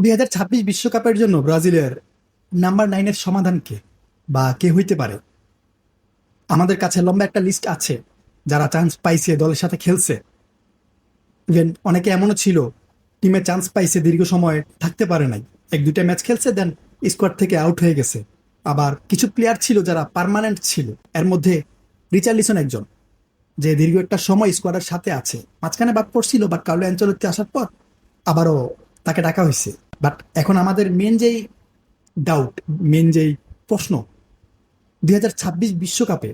দুই হাজার ছাব্বিশ বিশ্বকাপের জন্য ব্রাজিলের নাম্বার নাইনের সমাধান কে বা কে হইতে পারে? আমাদের কাছে লম্বা একটা লিস্ট আছে, যারা চান্স পাইছে, দলের সাথে খেলছে। ইভেন অনেকে এমনও ছিল, টিমে চান্স পাইছে, দীর্ঘ সময় থাকতে পারে নাই। এক, দুইটা ম্যাচ খেলছে দেন স্কোয়াড থেকে আউট হয়ে গেছে। আবার কিছু প্লেয়ার ছিল যারা পার্মানেন্ট ছিল, এর মধ্যে রিচার্লিসন একজন, যে দীর্ঘ একটা সময় স্কোয়াডের সাথে আছে। মাঝখানে বাদ পড়ছিল বাট কার্লো অ্যাঞ্চলত্তি আসার পর আবারও তাকে ডাকা হয়েছে। বাট এখন আমাদের মেন যেই ডাউট মেন যেই প্রশ্ন, দুই হাজার ছাব্বিশ বিশ্বকাপে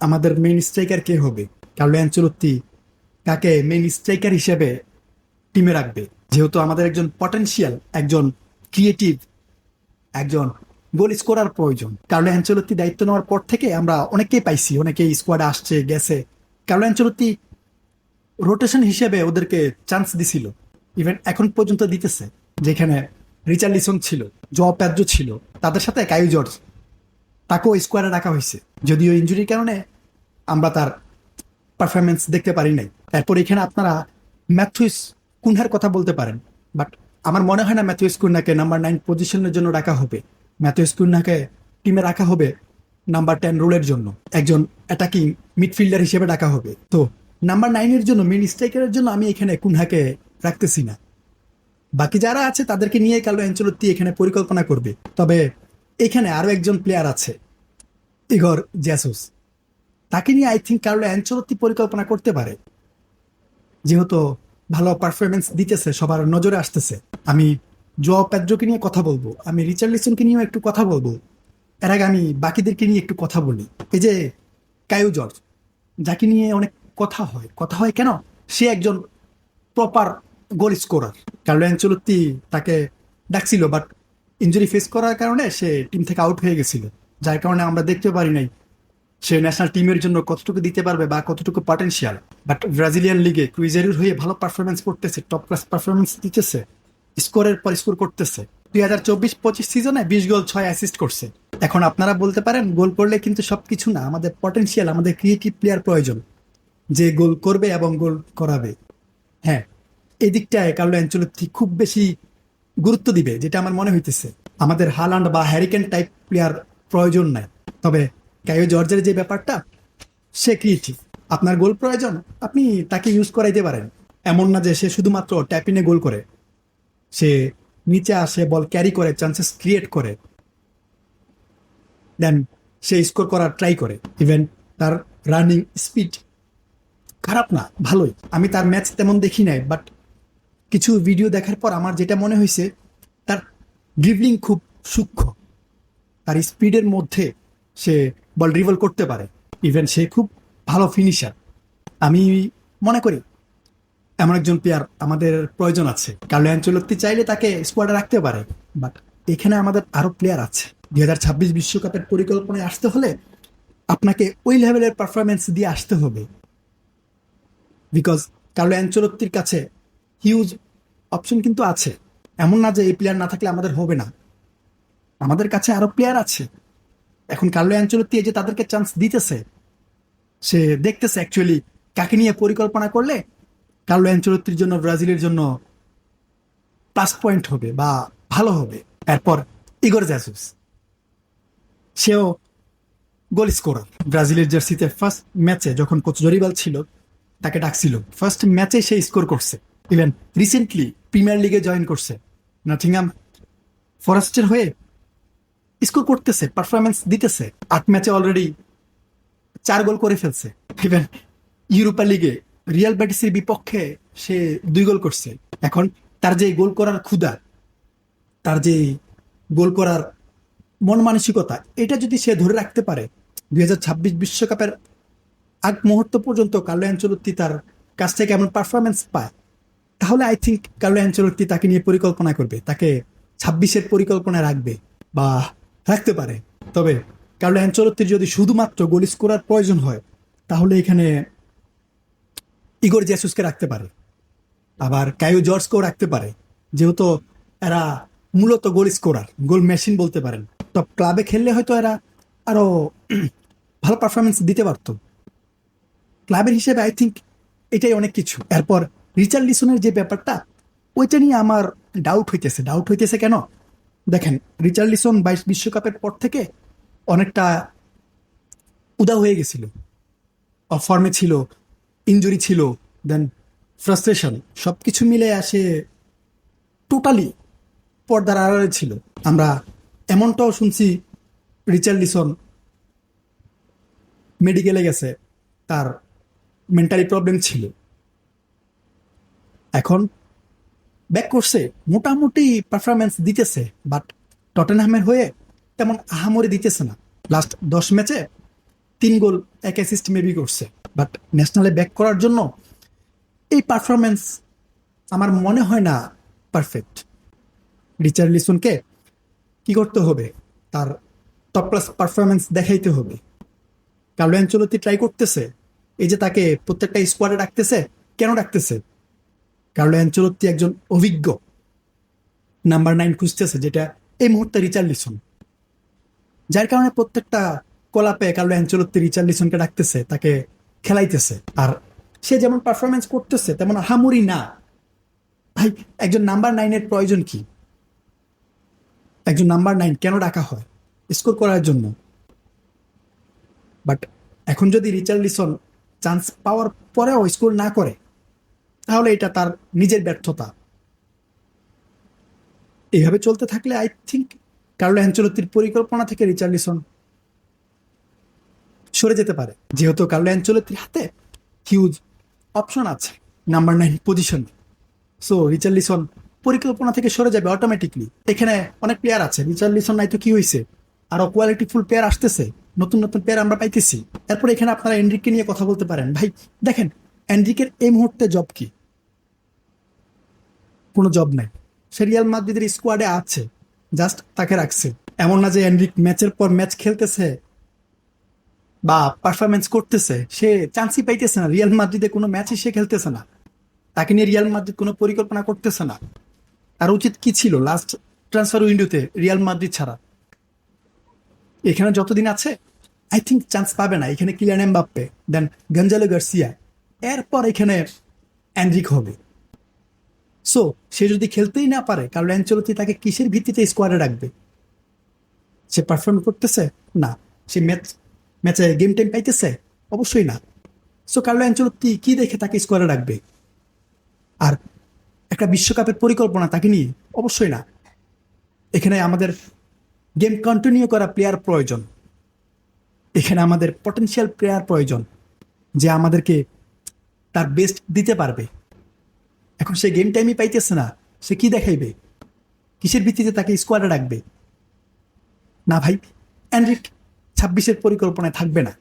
আমাদের মেন স্ট্রাইকার কে হবে? কার্লো অ্যাঞ্চলত্তি কাকে মেন স্ট্রাইকার হিসেবে টিমে রাখবে? যেহেতু আমাদের একজন পটেনশিয়াল একজন ক্রিয়েটিভ একজন গোল স্কোরার প্রয়োজন। কার্লো অ্যাঞ্চলত্তি দায়িত্ব নেওয়ার পর থেকে আমরা অনেকেই পাইছি, অনেকেই স্কোয়াডে আসছে, গেছে। কার্লো অ্যাঞ্চলত্তি রোটেশন হিসেবে ওদেরকে চান্স দিছিল। ইভেন এখন পর্যন্ত দিতেছে। যেখানে রিচার্লিসন ছিল জ প্যাদ্রো ছিল, তাদের সাথে কায়ু জর্জ তাকেও স্কোয়ারে রাখা হয়েছে। যদিও ইঞ্জুরির কারণে আমরা তার পারফরমেন্স দেখতে পারি নাই। তারপর এখানে আপনারা ম্যাথুইস কুনহার কথা বলতে পারেন। বাট আমার মনে হয় না ম্যাথুইস কুন্নাকে নাম্বার নাইন পজিশনের জন্য রাখা হবে। ম্যাথুইস কুন্নাকে টিমে রাখা হবে নাম্বার টেন রোলের জন্য। একজন অ্যাটাকিং মিডফিল্ডার হিসেবে ডাকা হবে। তো নাম্বার নাইনের জন্য মেন স্ট্রাইকারের জন্য আমি এখানে কুনহাকে রাখতেছি না। বাকি যারা আছে, তাদেরকে নিয়ে কালো অ্যাঞ্চলত্তি এখানে পরিকল্পনা করবে। তবে এখানে আরও একজন প্লেয়ার আছে, ইগর জ্যাসুস। তাকে নিয়ে আই থিঙ্ক কার্লো অ্যাঞ্চলত্তি পরিকল্পনা করতে পারে। যেহেতু ভালো পারফরমেন্স দিতেছে, সবার নজরে আসতেছে। আমি জো প্যাদ্রোকে নিয়ে কথা বলব, আমি রিচার্লিসনকে নিয়েও একটু কথা বলব। এর আগে আমি বাকিদেরকে নিয়ে একটু কথা বলি। এই যে কায়ু জর্জ, যাকে নিয়ে অনেক কথা হয় কথা হয় কেন? সে একজন proper goal scorer Carlo Ancelotti তাকে ডাকছিল বাট ইঞ্জুরি ফেস করার কারণে সে টিম থেকে আউট হয়ে গেছিল। যার কারণে আমরা দেখতে পারি নাই সে ন্যাশনাল টিমের জন্য কতটুকু দিতে পারবে বা কতটুকু পটেনশিয়াল বাট ব্রাজিলিয়ান লিগে কুইজারির হয়ে ভালো পারফরমেন্স করতেছে টপ ক্লাস পারফরমেন্স দিতেছে স্কোরের পর স্কোর করতেছে। দুই হাজার চব্বিশ পঁচিশ সিজনে বিশ গোল ছয় অ্যাসিস্ট করছে। এখন আপনারা বলতে পারেন গোল করলে কিন্তু সবকিছু না, আমাদের পটেনশিয়াল আমাদের ক্রিয়েটিভ প্লেয়ার প্রয়োজন। যে গোল করবে এবং গোল করাবে। হ্যাঁ এই দিকটায় কার্লো অ্যাঞ্চলত্তি খুব বেশি গুরুত্ব দিবে, যেটা আমার মনে হইতেছে। আমাদের হালান্ড বা হ্যারিকেন টাইপ প্লেয়ার প্রয়োজন নাই। তবে কায়ো জর্জের যে ব্যাপারটা, সে ক্রিয়েটিভ আপনার গোল প্রয়োজন, আপনি তাকে ইউজ করাইতে পারেন। এমন না যে সে শুধুমাত্র ট্যাপিনে গোল করে। সে নিচে আসে, বল ক্যারি করে চান্সেস ক্রিয়েট করে। দেন সে স্কোর করার ট্রাই করে। ইভেন তার রানিং স্পিড খারাপ না, ভালোই। আমি তার ম্যাচ তেমন দেখি নাই বাট কিছু ভিডিও দেখার পর আমার যেটা মনে হয়েছে, তার ড্রিবলিং খুব সূক্ষ্ম। তার স্পিডের মধ্যে সে বল ড্রিবল করতে পারে। ইভেন সে খুব ভালো ফিনিশার আমি মনে করি, এমন একজন প্লেয়ার আমাদের প্রয়োজন আছে। কার্লো অ্যাঞ্চলত্তি চাইলে তাকে স্কোয়াডে রাখতে পারে বাট এখানে আমাদের আরও প্লেয়ার আছে। দুই হাজার ছাব্বিশ বিশ্বকাপের পরিকল্পনায় আসতে হলে আপনাকে ওই লেভেলের পারফরমেন্স দিয়ে আসতে হবে। বিকজ কার্লো অ্যাঞ্চলত্তির কাছে হিউজ অপশন কিন্তু আছে। এমন না যে এই প্লেয়ার না থাকলে আমাদের হবে না। আমাদের কাছে আরও প্লেয়ার আছে। এখন কার্লো অ্যাঞ্চলত্তি এই যে তাদেরকে চান্স দিতেছে, সে দেখতেছে অ্যাকচুয়ালি কাকে নিয়ে পরিকল্পনা করলে কার্লো অ্যাঞ্চলত্তির জন্য, ব্রাজিলের জন্য প্লাস পয়েন্ট হবে বা ভালো হবে। এরপর ইগর জ্যাসুস সেও গোল স্কোরার ব্রাজিলের জার্সিতে ফার্স্ট ম্যাচে যখন কোচ জরিবাল ছিল, তাকে ডাকছিল। ফার্স্ট ম্যাচে সে স্কোর করছে। ইভেন রিসেন্টলি প্রিমিয়ার লিগে জয়েন করছে নাথিংহাম ফরেস্টের হয়ে। স্কোর করতেছে পারফরমেন্স দিতেছে। আট ম্যাচে অলরেডি চার গোল করে ফেলছে। ইভেন ইউরোপা লিগে রিয়াল ব্যাটিসের বিপক্ষে সে দুই গোল করছে। এখন তার যে গোল করার ক্ষুদা তার যে গোল করার মন মানসিকতা, এটা যদি সে ধরে রাখতে পারে, দুই ছাব্বিশ বিশ্বকাপের আগ মুহূর্ত পর্যন্ত কার্লো অ্যাঞ্চলত্তি তার কাছ থেকে এমন পারফরমেন্স পায়। তাহলে আই থিঙ্ক কার্লো অ্যাঞ্চলত্তি তাকে নিয়ে পরিকল্পনা করবে। তাকে ছাব্বিশের পরিকল্পনা রাখবে বা রাখতে পারে। তবে কার্লো অ্যাঞ্চলত্তির যদি শুধুমাত্র গোল স্কোরার প্রয়োজন হয়, তাহলে এখানে ইগোর জেসুসকে রাখতে পারে। আবার কায়ু জর্জকেও রাখতে পারে। যেহেতু এরা মূলত গোল স্কোরার, গোল মেশিন বলতে পারেন। তো ক্লাবে খেললে হয়তো এরা আরও ভালো পারফরমেন্স দিতে পারতো। ক্লাবের হিসেবে আই থিঙ্ক এটাই অনেক কিছু। এরপর রিচার্ড লিসনের যে ব্যাপারটা, ওইটা নিয়ে আমার ডাউট হইতেছে। ডাউট হইতেছে কেন? দেখেন রিচার্লিসন বাইশ বিশ্বকাপের পর থেকে অনেকটা উদা হয়ে গেছিল। অফ ফর্মে ছিল ইঞ্জুরি ছিল দেন ফ্রাস্ট্রেশন সব কিছু মিলে আসে টোটালি পর্দার আড়ালে ছিল। আমরা এমনটাও শুনছি রিচার্লিসন মেডিকেলে গেছে, তার মেন্টালি প্রবলেম ছিল। এখন ব্যাক করছে, মোটামুটি পারফরমেন্স দিতেছে বাট টটেনহামের হয়ে তেমন আহামরি দিতেছে না। লাস্ট দশ ম্যাচে তিন গোল, এক অ্যাসিস্ট মেবি করছে। বাট ন্যাশনালে ব্যাক করার জন্য এই পারফরমেন্স আমার মনে হয় না পারফেক্ট রিচার্ড লিসনকে কি করতে হবে? তার টপ ক্লাস পারফরমেন্স দেখাইতে হবে। কার্লো অ্যাঞ্চলতি ট্রাই করতেছে, এই যে তাকে প্রত্যেকটা স্কোয়াডে রাখতেছে কেন রাখতেছে কার্লো অ্যাঞ্চলত্তি একজন অভিজ্ঞ নাম্বার নাইন খুঁজতেছে, যেটা এই মুহূর্তে রিচার্লিসন যার কারণে প্রত্যেকটা কলাপে কার্লো অ্যাঞ্চলত্তি রিচার্লিসনকে ডাকতেছে, তাকে খেলাইতেছে। আর সে যেমন পারফরমেন্স করতেছে, তেমন হামুরি না। ভাই, একজন নাম্বার নাইনের প্রয়োজন কি? একজন নাম্বার নাইন কেন ডাকা হয়? স্কোর করার জন্য। বাট এখন যদি রিচার্লিসন চান্স পাওয়ার পরেও স্কোর না করে তাহলে এটা তার নিজের ব্যর্থতা। এইভাবে চলতে থাকলে আই থিঙ্ক কার্লো অ্যাঞ্চলতির পরিকল্পনা থেকে রিচার্লিসন সরে যেতে পারে। যেহেতু কার্লো অ্যাঞ্চলতির হাতে হিউজ অপশন আছে নাম্বার নাইন পজিশনে সো রিচার্লিসন পরিকল্পনা থেকে সরে যাবে অটোমেটিকলি এখানে অনেক প্লেয়ার আছে রিচার্লিসন নাই তো কি হয়েছে আরও কোয়ালিটিফুল প্লেয়ার আসতেছে, নতুন নতুন প্লেয়ার আমরা পাইতেছি। এরপর এখানে আপনারা এন্ড্রিককে নিয়ে কথা বলতে পারেন। ভাই, দেখেন এন্ড্রিকের এই মুহূর্তে জব কি? কোনো জব নাই। সে রিয়াল মাদ্রিদের স্কোয়াডে আছে জাস্ট তাকে রাখছে। এমন না যে এন্ড্রিক ম্যাচের পর ম্যাচ খেলতেছে বা পারফরমেন্স করতেছে, সে চান্সই পাইতেছে না। রিয়াল মাদ্রিদে কোনো ম্যাচই সে খেলতেছে না। তাকে নিয়ে রিয়াল মাদ্রিদ কোনো পরিকল্পনা করতেছে না। তার উচিত কি ছিল লাস্ট ট্রান্সফার উইন্ডোতে রিয়াল মাদ্রিদ ছাড়া? এখানে যতদিন আছে আই থিঙ্ক চান্স পাবে না। এখানে Kylian Mbappe then Gonzalo Garcia এরপর এখানে অ্যান্ড্রিক হবে। সো সে যদি খেলতেই না পারে, কারণ অ্যাঞ্চলতি তাকে কিসের ভিত্তিতে স্কোয়াডে রাখবে? সে পারফর্ম করতেছে? না। সে ম্যাচ, ম্যাচে গেম টাইম পাইতেছে? অবশ্যই না। সো কার্লো অ্যাঞ্চলতি কি দেখে তাকে স্কোয়ারে রাখবে? আর একটা বিশ্বকাপের পরিকল্পনা তাকে নিয়ে? অবশ্যই না। এখানে আমাদের গেম কন্টিনিউ করা প্লেয়ার প্রয়োজন। এখানে আমাদের পটেনশিয়াল প্লেয়ার প্রয়োজন, যে আমাদেরকে তার বেস্ট দিতে পারবে। এখন সে গেম টাইমই পাইতেছে না। সে কি দেখাইবে? কিসের ভিত্তিতে তাকে স্কোয়াডে রাখবে? না ভাই অ্যান্ড্রিক ছাব্বিশের পরিকল্পনায় থাকবে না।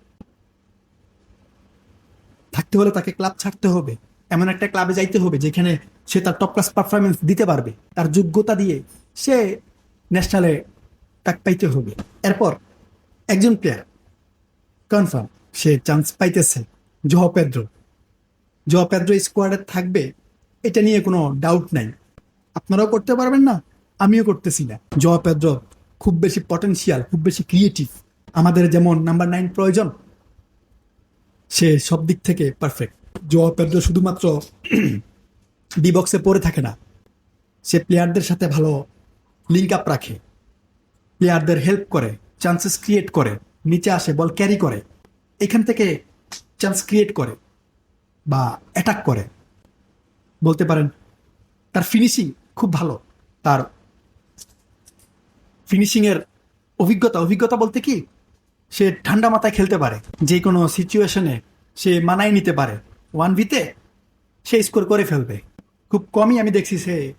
থাকতে হলে তাকে ক্লাব ছাড়তে হবে। এমন একটা ক্লাবে যাইতে হবে যেখানে সে তার টপ ক্লাস পারফরমেন্স দিতে পারবে। তার যোগ্যতা দিয়ে সে ন্যাশনালে তাক পাইতে হবে। এরপর একজন প্লেয়ার কনফার্ম সে চান্স পাইতেছে। জোহা পেদ্রো জোহা পেদ্রো স্কোয়াডে থাকবে এটা নিয়ে কোনো ডাউট নাই। আপনারাও করতে পারবেন না, আমিও করতেছি না। জোয়া পেদ্রো খুব বেশি পটেনশিয়াল খুব বেশি ক্রিয়েটিভ আমাদের যেমন নাম্বার নাইন প্রয়োজন, সে সব দিক থেকে পারফেক্ট জোয়া পেদ্রো শুধুমাত্র ডি বক্সে পড়ে থাকে না। সে প্লেয়ারদের সাথে ভালো লিঙ্ক আপ রাখে। প্লেয়ারদের হেল্প করে চান্সেস ক্রিয়েট করে, নিচে আসে বল ক্যারি করে। এখান থেকে চান্স ক্রিয়েট করে বা অ্যাটাক করে। বলতে পারেন, তার ফিনিশিং খুব ভালো। তার ফিনিশিংয়ের অভিজ্ঞতা অভিজ্ঞতা বলতে কি, সে ঠান্ডা মাথায় খেলতে পারে। যে কোনো সিচুয়েশনে সে মানায় নিতে পারে। ওয়ান ভিতে সে স্কোর করে ফেলবে। খুব কমই আমি দেখছি সে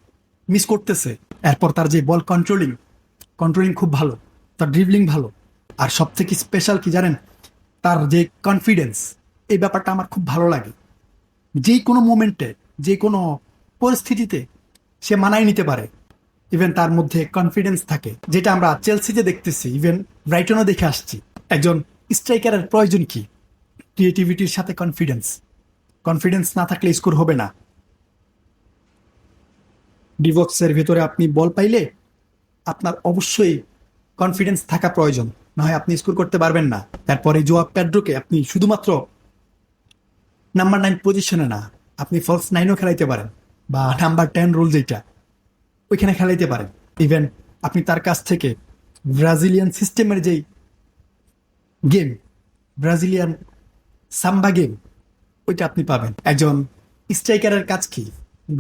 মিস করতেছে। এরপর তার যে বল কন্ট্রোলিং কন্ট্রোলিং খুব ভালো। তার ড্রিবলিং ভালো। আর সব থেকে স্পেশাল কি জানেন, তার যে কনফিডেন্স এই ব্যাপারটা আমার খুব ভালো লাগে। যে কোনো মোমেন্টে যে কোনো পরিস্থিতিতে সে মানায় নিতে পারে। ইভেন তার মধ্যে কনফিডেন্স থাকে, যেটা আমরা চেলসিতে দেখতেছি ইভেন ব্রাইটনও দেখে আসছি। একজন স্ট্রাইকারের প্রয়োজন কি? ক্রিয়েটিভিটির সাথে কনফিডেন্স কনফিডেন্স না থাকলে স্কোর হবে না। ডিবক্সের ভেতরে আপনি বল পাইলে আপনার অবশ্যই কনফিডেন্স থাকা প্রয়োজন। না হয় আপনি স্কোর করতে পারবেন না। তারপরে জোয়া প্যাড্রোকে আপনি শুধুমাত্র নাম্বার নাইন পজিশনে না আপনি ফলস নাইনও খেলাইতে পারেন, বা নাম্বার টেন রুল যেটা ওইখানে খেলাইতে পারেন। ইভেন আপনি তার কাছ থেকে ব্রাজিলিয়ান সিস্টেমের যেই গেম ব্রাজিলিয়ান সাম্বা গেম ওইটা আপনি পাবেন। একজন স্ট্রাইকারের কাজ কি?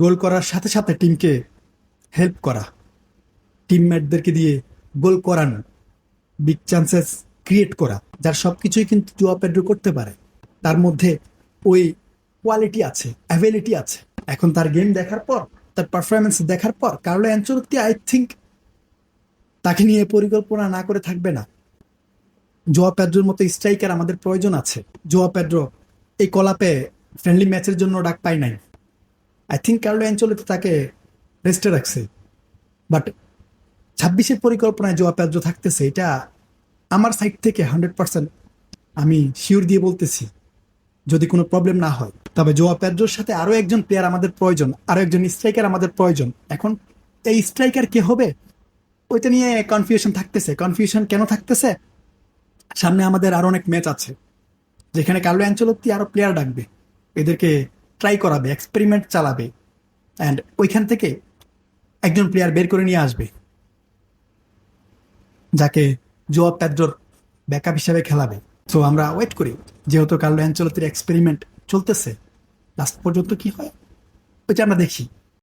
গোল করার সাথে সাথে টিমকে হেল্প করা। টিমমেটদেরকে দিয়ে গোল করানো বিগ চান্সেস ক্রিয়েট করা, যার সব কিছুই কিন্তু জুয়া পেড্রো করতে পারে। তার মধ্যে ওই কোয়ালিটি আছে অ্যাভেলিটি আছে। এখন তার গেম দেখার পর, তার পারফরমেন্স দেখার পর কার্লো অ্যাঞ্চলত্তি আই থিঙ্ক তাকে নিয়ে পরিকল্পনা না করে থাকবে না। জোয়া পেড্রোর মতো স্ট্রাইকার আমাদের প্রয়োজন আছে। জোয়া পেড্রো এই কলাপে ফ্রেন্ডলি ম্যাচের জন্য ডাক পাই নাই। আই থিঙ্ক কার্লো অ্যাঞ্চলতি তাকে রেস্টে রাখছে। বাট ছাব্বিশের পরিকল্পনায় জোয়া পেড্রো থাকতেছে, এটা আমার সাইড থেকে হান্ড্রেড পার্সেন্ট আমি শিওর দিয়ে বলতেছি। যদি কোনো প্রবলেম না হয়। তবে জোয়া পেড্রোর সাথে আরও একজন প্লেয়ার আমাদের প্রয়োজন আরও একজন স্ট্রাইকার আমাদের প্রয়োজন। এখন এই স্ট্রাইকার কে হবে? ওইটা নিয়ে কনফিউশন থাকতেছে। কনফিউশন কেন থাকতেছে? সামনে আমাদের আরও অনেক ম্যাচ আছে, যেখানে কার্লো অ্যাঞ্চলত্তি আরও প্লেয়ার ডাকবে। এদেরকে ট্রাই করাবে এক্সপেরিমেন্ট চালাবে। অ্যান্ড ওইখান থেকে একজন প্লেয়ার বের করে নিয়ে আসবে, যাকে জোয়া প্যাদ্রোর ব্যাকআপ হিসেবে খেলাবে। সো আমরা ওয়েট করি। যেহেতু কার্লো অ্যাঞ্চলতির এক্সপেরিমেন্ট চলতেছে লাস্ট পর্যন্ত কি হয়? ওইটা আমরা দেখি।